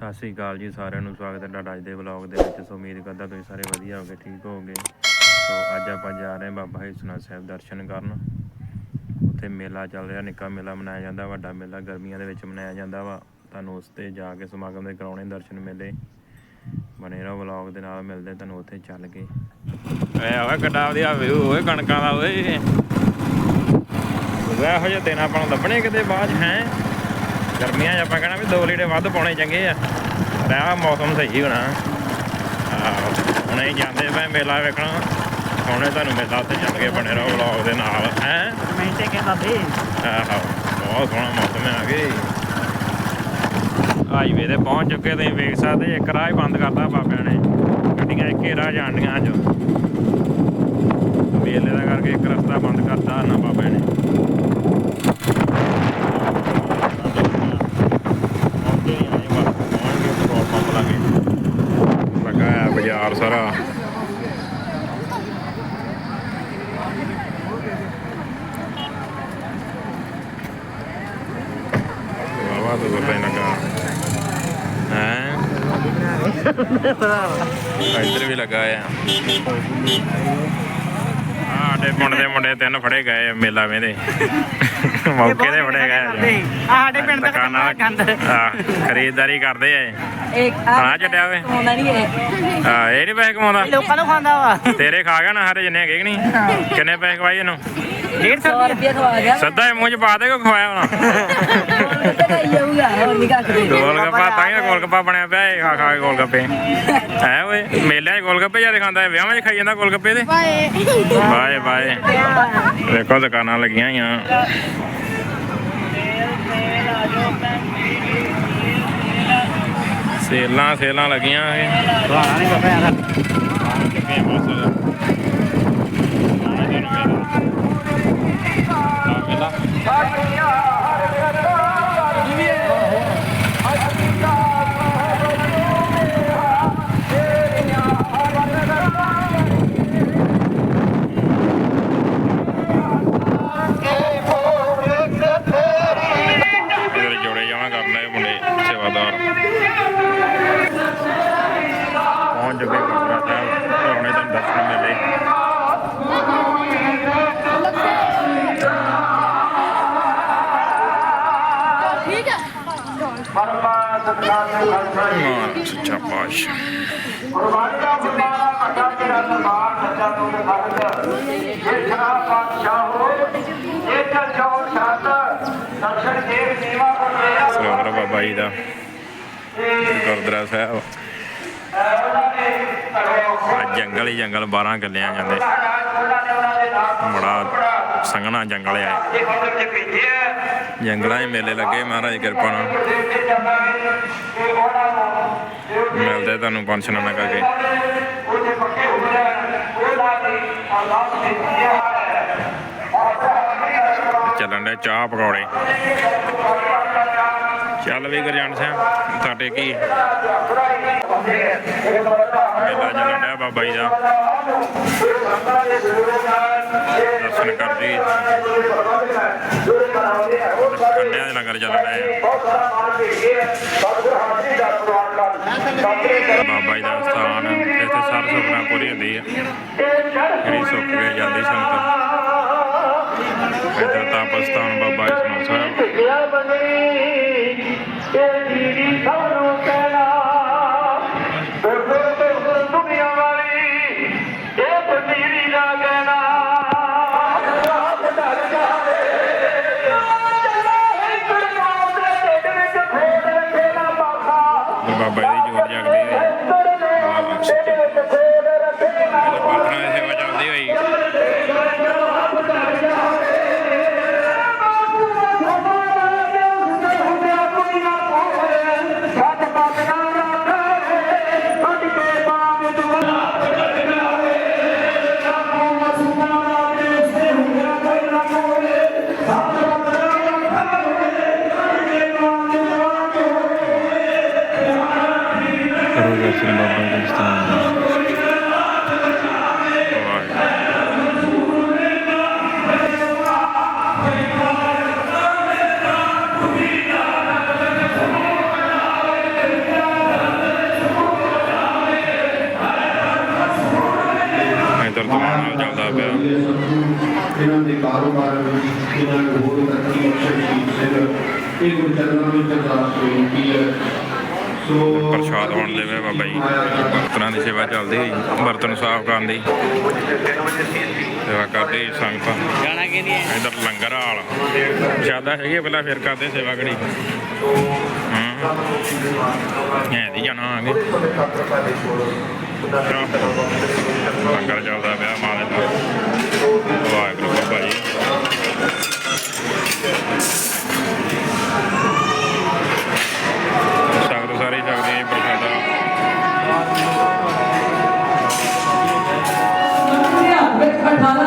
ਸਤਿ ਸ੍ਰੀ ਅਕਾਲ ਜੀ ਸਾਰਿਆਂ ਨੂੰ, ਸਵਾਗਤ ਹੈ ਤੁਹਾਡਾ ਅੱਜ ਦੇ ਵਲੌਗ ਦੇ ਵਿੱਚ। ਸੋ ਉਮੀਦ ਕਰਦਾ ਤੁਸੀਂ ਸਾਰੇ ਵਧੀਆ ਹੋਗੇ, ਠੀਕ ਹੋਗੇ। ਸੋ ਅੱਜ ਆਪਾਂ ਜਾ ਰਹੇ ਹਾਂ ਬਾਬਾ ਹਿਸਨਾ ਸਾਹਿਬ ਦਰਸ਼ਨ ਕਰਨ। ਉੱਥੇ ਮੇਲਾ ਚੱਲ ਰਿਹਾ, ਨਿੱਕਾ ਮੇਲਾ ਮਨਾਇਆ ਜਾਂਦਾ, ਵੱਡਾ ਮੇਲਾ ਗਰਮੀਆਂ ਦੇ ਵਿੱਚ ਮਨਾਇਆ ਜਾਂਦਾ ਵਾ। ਤੁਹਾਨੂੰ ਉਸ ਤੇ ਜਾ ਕੇ ਸਮਾਗਮ ਦੇ ਕਰਾਉਣੇ ਦਰਸ਼ਨ ਮੇਲੇ। ਬਣੇ ਰਹੋ ਵਲੌਗ ਦੇ ਨਾਲ, ਮਿਲਦੇ ਤੁਹਾਨੂੰ ਉੱਥੇ ਚੱਲ ਕੇ। ਐ ਓਏ ਕਿੱਡਾ ਵਧੀਆ ਵਿਊ, ਓਏ ਕਣਕਾਂ ਦਾ ਓਏ। ਇਹੋ ਜਿਹੇ ਦਿਨ ਆਪਾਂ ਨੂੰ ਲੱਭਣੇ ਕਿਤੇ ਬਾਅਦ ਹੈ? ਗਰਮੀਆਂ 'ਚ ਆਪਾਂ ਕਹਿਣਾ ਵੀ 2 ਲੀਟਰ ਵੱਧ ਪਾਉਣੇ ਚੰਗੇ ਆ। ਪਰ ਆਹ ਮੌਸਮ ਸਹੀ ਹੋਣਾ। ਹੁਣੇ ਹੀ ਜਾਂਦੇ ਪਏ ਮੇਲਾ ਵੇਖਣ। ਹੁਣੇ ਤੁਹਾਨੂੰ ਮੇਲਾ ਉੱਤੇ ਚੱਲ ਕੇ ਬਣੇ ਰਹੋ ਵਲੌਗ ਦੇ ਨਾਲ ਹੈ? ਮਿੰਟੇ ਕਹਿੰਦਾ ਦੇ ਆਹੋ ਬਹੁਤ ਸੋਹਣਾ ਮੌਸਮ ਹੈ ਅਗੇ। ਹਾਈਵੇ ਤੇ ਪਹੁੰਚ ਚੁੱਕੇ ਤੁਸੀਂ ਵੇਖ ਸਕਦੇ ਇੱਕ ਰਾਹ ਹੀ ਬੰਦ ਕਰਤਾ ਬਾਬਿਆਂ ਨੇ। ਗੱਡੀਆਂ ਇੱਕੇ ਰਾਹ ਜਾਣਦੀਆਂ ਅੱਜ। ਮੇਲੇ ਦਾ ਕਰਕੇ ਇੱਕ ਰਸਤਾ ਬੰਦ ਕਰਤਾ ਨਾ ਬਾਬਿਆਂ ਨੇ ਪਹੁੰਚੇ ਹੀ ਆ ਜੀ ਬਸ ਪਹੁੰਚ ਗਏ ਪੈਟਰੋਲ ਪੰਪ ਲਾਗੇ ਲੱਗਾ ਹੈ ਬਾਜ਼ਾਰ ਸਾਰਾ ਵਾਵਾ ਤੋਂ ਗੁਰਦਾ ਲੱਗਾ ਹੈ ਇੱਧਰ ਵੀ ਲੱਗਾ ਆ ਪਿੰਡ ਦੇ ਮੁੰਡੇ ਤਿੰਨ ਫੜੇ ਗਏ ਆ ਮੇਲਾ ਵੇਂਦੇ ਮੌਕੇ ਤੇ ਫੜੇ ਗਏ ਆ ਸਾਡੇ ਪਿੰਡ ਦਾ ਦੁਕਾਨਾਂ ਗੰਦ ਖਰੀਦਦਾਰੀ ਕਰਦੇ ਆ ਇਹ। ਹਾਂ ਚੱਡਿਆ ਵੇ ਆਉਂਦਾ ਨਹੀਂ ਹੈ ਹਾਂ ਇਹ ਨਹੀਂ ਪੈਸੇ ਕਮਾਉਂਦਾ ਲੋਕਾਂ ਨੂੰ ਖਾਂਦਾ ਵਾ ਤੇਰੇ ਖਾ ਗਿਆ ਨਾ ਸਾਰੇ ਜਿੰਨੇ ਹੈਗੇ ਕਿ ਨਹੀਂ ਕਿੰਨੇ ਪੈਸੇ ਖਵਾਈ ਇਹਨੂੰ 150 100 ਰੁਪਏ ਖਵਾ ਗਿਆ ਸਿੱਧਾ ਹੀ ਮੂੰਹ ਚ ਪਾ ਦੇ ਕੋ ਖਵਾਇਆ ਹੋਣਾ ਜਾਊਗਾ ਹੋਰ ਨਹੀਂ ਕੱਖ ਦੇ ਗੋਲ ਗੱਪਾ ਤਾਂ ਹੀ ਤਾਂ ਗੋਲ ਗੱਪਾ ਬਣਿਆ ਪਿਆ ਇਹ ਖਾ ਖਾ ਕੇ ਗੋਲ ਗੱਪੇ ਹੈ ਓਏ ਮੇਲਿਆਂ 'ਚ ਗੋਲ ਗੱਪੇ ਜ਼ਿਆਦਾ ਖਾਂਦਾ ਹੈ ਵਿਆਹਾਂ 'ਚ ਖਾਈ ਜਾਂਦਾ ਗੋਲ ਗੱਪੇ ਤੇ ਬਾਏ ਬਾਏ ਦੇਖੋ ਦੁਕਾਨਾਂ ਲੱਗੀਆਂ ਹੋਈਆਂ। ਸੇਲਾਂ ਸੇਲਾਂ ਲੱਗੀਆਂ ਇਹ। ਰਾਣਾ ਨਹੀਂ ਬਾਬਾ ਯਾਰ ਇਹਦੇ ਜੋੜੇ ਜਾਵਾਂ ਕਰਨਾ ਇਹ ਮੁੰਡੇ ਸੇਵਾਦਾਰ ਚੁੱਕੇ ਗੁਰਦੁਆਰਾ ਸਾਹਿਬ ਹੁਣੇ ਤੁਹਾਨੂੰ ਦਰਸ਼ਨ ਮਿਲੇ ਮਾਨ ਸੱਚਾ ਪਾਤਸ਼ਾਹ ਗੁਰਬਾਣੀ ਦਾ ਬੁਲਾਰਾ ਵੱਡਾ ਤੇਰਾ ਦਰਬਾਰ ਸੱਚਾ ਤੁਮ ਖੜਕ ਇਹ ਸ਼ਰਾਬ ਬਾਦਸ਼ਾਹ ਹੋ ਇਹ ਚੱਲ ਜਾਓ ਸ਼ਾਤ ਦਰਸ਼ਨ ਦੇਵ ਸੇਵਾ ਕੋ ਤੇਰਾ ਸਰਵਰ ਬਾਬਾ ਜੀ ਦਾ। ਗੁਰਦੁਆਰਾ ਸਾਹਿਬ। ਜੰਗਲ ਹੀ ਜੰਗਲ 12 ਗੱਲਿਆਂ ਜਾਂਦੇ। ਬੜਾ ਸੰਘਣਾ ਜੰਗਲ ਆ ਜੰਗਲਾਂ 'ਚ ਮੇਲੇ ਲੱਗੇ, ਮਹਾਰਾਜ ਕਿਰਪਾ ਨਾਲ। ਮਿਲਦੇ ਤੁਹਾਨੂੰ ਪੰਛਨਾਂ ਨਾਲ ਕਰਕੇ। ਚੱਲਣ ਦੇ ਚਾਹ ਪਕੌੜੇ। ਚੱਲ ਵੀ ਗੁਰਜੰਟ ਸਿੰਘ ਤੁਹਾਡੇ ਕੀ? ਮੇਲਾ ਚੱਲਣ ਬਾਬਾ ਜੀ ਦਾ ਦਰਸ਼ਨ ਕਰਦੇ ਕੰਡਿਆਂ ਦੇ ਲੰਗਰ ਚੱਲਣ ਡਿਆ ਬਾਬਾ ਜੀ ਦਾ ਸਥਾਨ ਇੱਥੇ ਸਰ ਸੁਪਨਾ ਪੂਰੀ ਹੁੰਦੀ ਹੈ ਜਿਹੜੀ ਸੁੱਖ ਕੇ ਜਾਂਦੀ ਸੰਗਤ। ਇੱਧਰ ਤਾਪਸਥਾਨ ਬਾਬਾ ਜੀ ਸੁਣਾ ਸਾਹਿਬ ਕਰੋ ਦਰਸ਼ਨ ਬਾਬਾ ਜੀ ਸਥਾਨ ਦਾ। ਇਹਨਾਂ ਦੇ ਕਾਰੋਬਾਰ ਵਿੱਚ ਇਹਨਾਂ ਨੂੰ ਹੋਰ ਤਰੱਕੀ ਬਖਸ਼ਣ ਦੀ ਸਿਰ ਇਹ ਗੁਰਚਰਨਾਂ ਵਿੱਚ ਅਰਦਾਸ ਹੋਈ ਕਿ ਪ੍ਰਸ਼ਾਦ ਵੰਡ ਦੇ ਵੇ ਬਾਬਾ ਜੀ। ਬਰਤਨਾਂ ਦੀ ਸੇਵਾ ਚੱਲਦੀ ਹੋਈ ਬਰਤਨ ਸਾਫ਼ ਕਰਨ ਦੀ। ਸੇਵਾ ਕਰਦੇ ਸੰਗਤਾਂ। ਜਾਣਾ ਕਿ ਨਹੀਂ ਹੈ? ਇਧਰ ਲੰਗਰ ਹਾਲ। ਜ਼ਿਆਦਾ ਹੈਗੀ ਪਹਿਲਾਂ ਫਿਰ ਕਰਦੇ ਸੇਵਾ ਘੜੀ। ਹਾਂ। ਦੀ ਜਾਣਾ ਆਗੇ। ਲੰਗਰ ਚੱਲਦਾ ਪਿਆ ਮਾਲੇ ਦਾ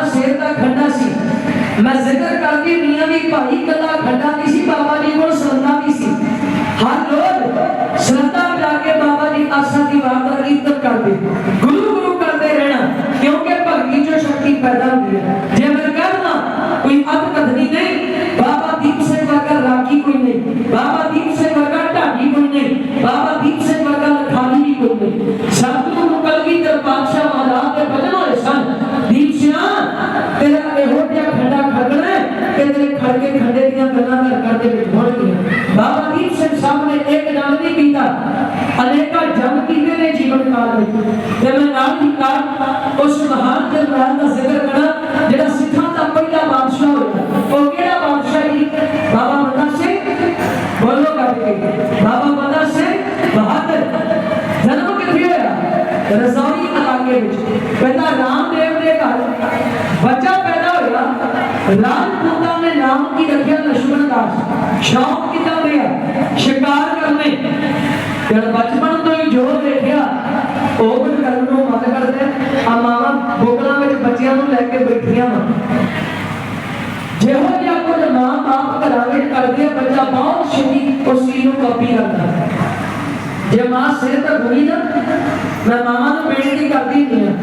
ਸ਼ੇਰ ਦਾ ਖੰਡਾ ਸੀ। ਮੈਂ ਜ਼ਿਕਰ ਕਰਦੀ ਨੀਆਂ ਵੀ ਭਾਈ ਕੱਲਾ ਖੰਡਾ ਨਹੀਂ ਸੀ, ਬਾਬਾ ਜੀ ਕੋਲ ਸਰਦਾ ਵੀ ਸੀ। ਹਰ ਰੋਜ਼ ਸਰਦਾ ਜਾ ਕੇ ਬਾਬਾ ਜੀ ਆਸਾ ਦੀ ਬਾਤ ਦਾ ਕੀਰਤਨ ਕਰਦੇ। ਗੁਰੂ ਗੁਰੂ ਕਰਦੇ ਰਹਿਣਾ, ਕਿਉਂਕਿ ਭਗਤੀ ਚੋਂ ਸ਼ਕਤੀ ਪੈਦਾ ਹੁੰਦੀ ਹੈ। ਜੇ अपने जीवन काल में जब मैं नाम लिखा उस महान दरबार का जिक्र करा जेड़ा सिखा का पहला बादशाह होया और केड़ा बादशाह जी बाबा बंदा सिंह बोलो करके बाबा बंदा सिंह बहादुर जन्म किथे होया रजौरी इलाके में पहला रामदेव के घर बच्चा पैदा होया राजपूता ने नाम की रखा लक्ष्मण दास शौक किता हुआ शिकार करने जब बचपन ਜੋ ਦੇਖਿਆ, ਉਹ ਕਰਨ ਨੂੰ ਮਨ ਕਰਦੇ ਆ ਮਾਵਾ ਬੋਕਲਾਂ ਵਿੱਚ ਬੱਚਿਆਂ ਨੂੰ ਲੈ ਕੇ ਬੈਠੀਆਂ ਵਾ। ਜਿਹੋ ਜਿਹਾ ਕੁਝ ਮਾਂ ਬਾਪ ਘਰਾਂ ਵਿੱਚ ਕਰਦੇ ਆ, ਬੱਚਾ ਬਹੁਤ ਛੇਤੀ ਉਸ ਨੂੰ ਕਾਪੀ ਕਰਦਾ ਜੇ ਮਾਂ ਸਿਰ ਤੱਕ ਨਾ, ਮੈਂ ਮਾਂ ਨੂੰ ਬੇਨਤੀ ਕਰਦੀ ਨਹੀਂ ਆ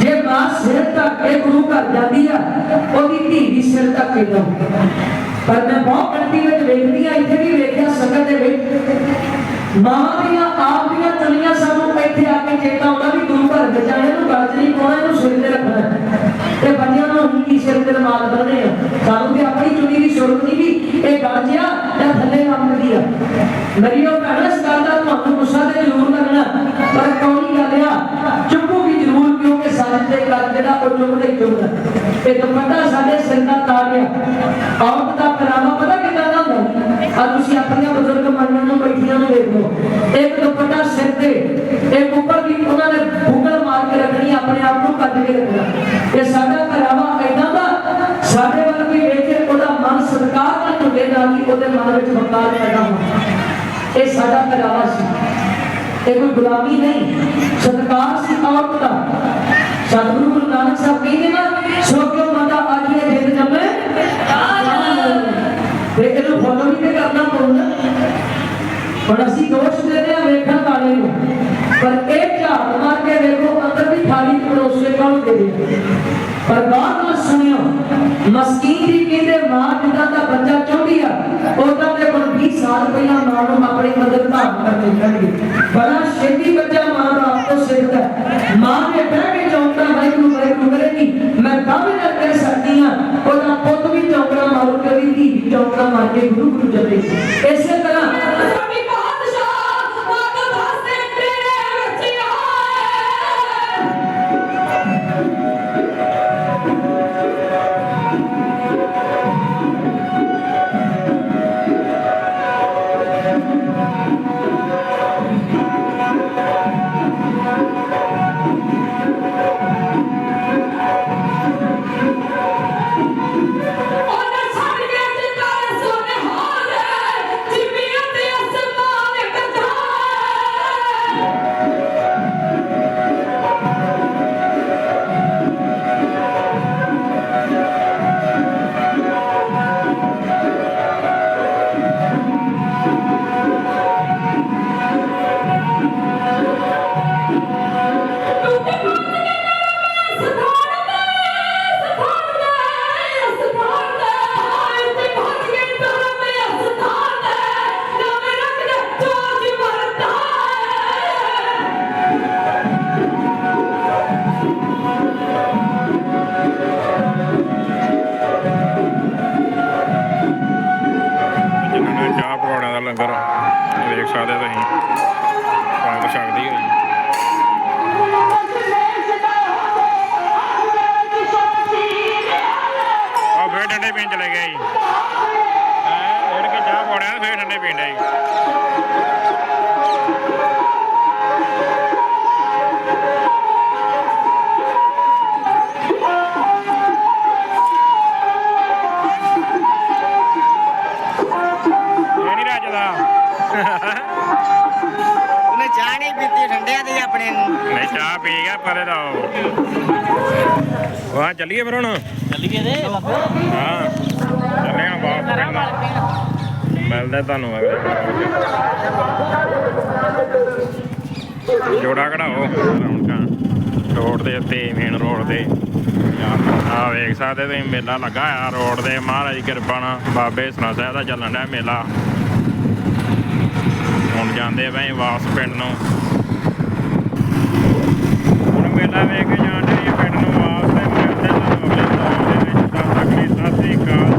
ਜੇ ਮਾਂ ਸਿਰ ਤੱਕ ਇਹ ਗੁਰੂ ਘਰ ਜਾਂਦੀ ਆ, ਉਹਦੀ ਧੀ ਵੀ ਸਿਰ ਤੱਕ ਹੀ ਜਾਊ। ਪਰ ਮੈਂ ਬਹੁਤ ਕੰਟੀ ਵਿੱਚ ਵੇਖਦੀ ਆ ਇੱਥੇ ਵੀ ਵੇਖਿਆ ਸੰਗਤ ਦੇ ਵਿੱਚ। ਮਾਂ ਦੀਆਂ, ਆਪ ਦੀਆਂ ਚਲੀਆਂ ਸਾਨੂੰ ਇੱਥੇ ਆ ਕੇ ਚੇਤਾ ਆਉਂਦਾ ਵੀ ਗੁਰੂ ਘਰ ਵਿੱਚ ਆਏ ਨੂੰ ਗੱਲ ਨਹੀਂ ਪਾਉਣਾ, ਇਹਨੂੰ ਸਿਰ ਤੇ ਰੱਖਣਾ ਤੇ ਬੱਚਿਆਂ ਨੂੰ ਅਸੀਂ ਕੀ ਸਿਰ ਤੇ ਰਮਾਲ ਬੰਨ੍ਹਦੇ ਆ? ਸਾਨੂੰ ਤੇ ਆਪਣੀ ਚੁਣੀ ਦੀ ਸੁਰਤ ਨਹੀਂ ਵੀ ਇਹ ਗੱਲ ਜਿਆ ਜਾਂ ਥੱਲੇ ਲੰਮਦੀ ਆ। ਮੇਰੀ ਭੈਣ, ਇਸ ਗੱਲ ਦਾ ਤੁਹਾਨੂੰ ਗੁੱਸਾ ਤੇ ਜ਼ਰੂਰ ਲੱਗਣਾ। ਪਰ ਕੌਣੀ ਗੱਲ ਆ ਚੁੱਪੂਗੀ ਜ਼ਰੂਰ ਕਿਉਂਕਿ ਸੱਚ ਗੱਲ ਜਿਹੜਾ ਉਹ ਚੁੱਪਦੇ ਹੀ ਚੁੱਪਦਾ ਇਹ ਦੁਪੱਟਾ ਸਾਡੇ ਸਿਰ ਦਾ ਤਾਜ ਆ ਔਰਤ ਤੁਸੀਂ ਆਪਣੀਆਂ ਬਜ਼ੁਰਗ ਮਾਈਆਂ ਨੂੰ ਬੈਠੀਆਂ ਨੂੰ ਦੇਖ ਇੱਕ ਦੁਪੱਟਾ ਸਿਰ ਤੇ, ਇੱਕ ਉੱਪਰ ਦੀ ਉਹਨਾਂ ਨੇ ਬੁੱਕਲ ਮਾਰ ਕੇ ਰੱਖਣੀ, ਆਪਣੇ ਆਪ ਨੂੰ ਕੱਢ ਕੇ ਰੱਖਣਾ। ਇਹ ਸਾਡਾ ਪਹਿਰਾਵਾ ਐਦਾਂ ਦਾ, ਸਾਡੇ ਵੱਲ ਵੀ ਵੇਖੇ ਉਹਦਾ ਮਨ ਸਤਿਕਾਰ ਨਾਲ ਝੁਕੇ ਨਾਲ ਹੀ ਉਹਦੇ ਮਨ ਵਿੱਚ ਵਕਾਰ ਪੈਦਾ ਹੁੰਦਾ ਇਹ ਸਾਡਾ ਪਹਿਰਾਵਾ ਸੀ। ਇਹ ਕੋਈ ਗੁਲਾਮੀ ਨਹੀਂ। ਸਤਿਕਾਰ ਸੀ ਔਰਤ ਦਾ। ਸਤਿਗੁਰੂ ਗੁਰੂ ਨਾਨਕ ਸਾਹਿਬ ਕਹਿੰਦੇ ਨਾ ਹੁਣ ਅਸੀਂ ਦੋਸ਼ ਦਿੰਦੇ ਆ ਵੇਖਣ ਵਾਲੇ ਨੂੰ। ਪਰ ਇਹ ਝਾੜ ਮਾਰ ਕੇ ਵੇਖੋ, ਅੰਦਰ ਦੀ ਥਾਲੀ ਪਰੋਸੇ ਕੌਣ ਦੇ ਪਰ ਗੌਰ ਨਾਲ ਸੁਣਿਓ, ਮਸਕੀਨ ਦੀ ਕਹਿੰਦੇ, ਮਾਂ ਜਿੱਦਾਂ ਦਾ ਬੱਚਾ ਲੰਗਰ। ਦੇਖ ਸਕਦੇ ਤੁਸੀਂ। ਵਾਹਿਗੁਰੂ ਸ਼ਕਤੀ ਚੱਲੀਏ ਫਿਰ ਹੁਣ? ਚੱਲੀਏ ਜੋੜਾ ਕਢਾਓ। ਰੋਡ ਦੇ ਉੱਤੇ ਮੇਨ ਰੋਡ ਤੇ। ਆ ਵੇਖ ਸਕਦੇ ਤੁਸੀਂ ਮੇਲਾ ਲੱਗਾ ਆ ਰੋਡ ਦੇ। ਮਹਾਰਾਜ ਦੀ ਕਿਰਪਾ ਨਾਲ ਬਾਬੇ ਸਨਾ ਸਾਹਿਬ ਦਾ ਚੱਲਣ ਡਿਆ ਮੇਲਾ। ਹੁਣ ਜਾਂਦੇ ਆ ਭਾਈ ਵਾਪਸ ਪਿੰਡ ਨੂੰ। ਹੁਣ ਮੇਲਾ ਵੇਖ ਕੇ ਜਾਣ ele tá sem carro.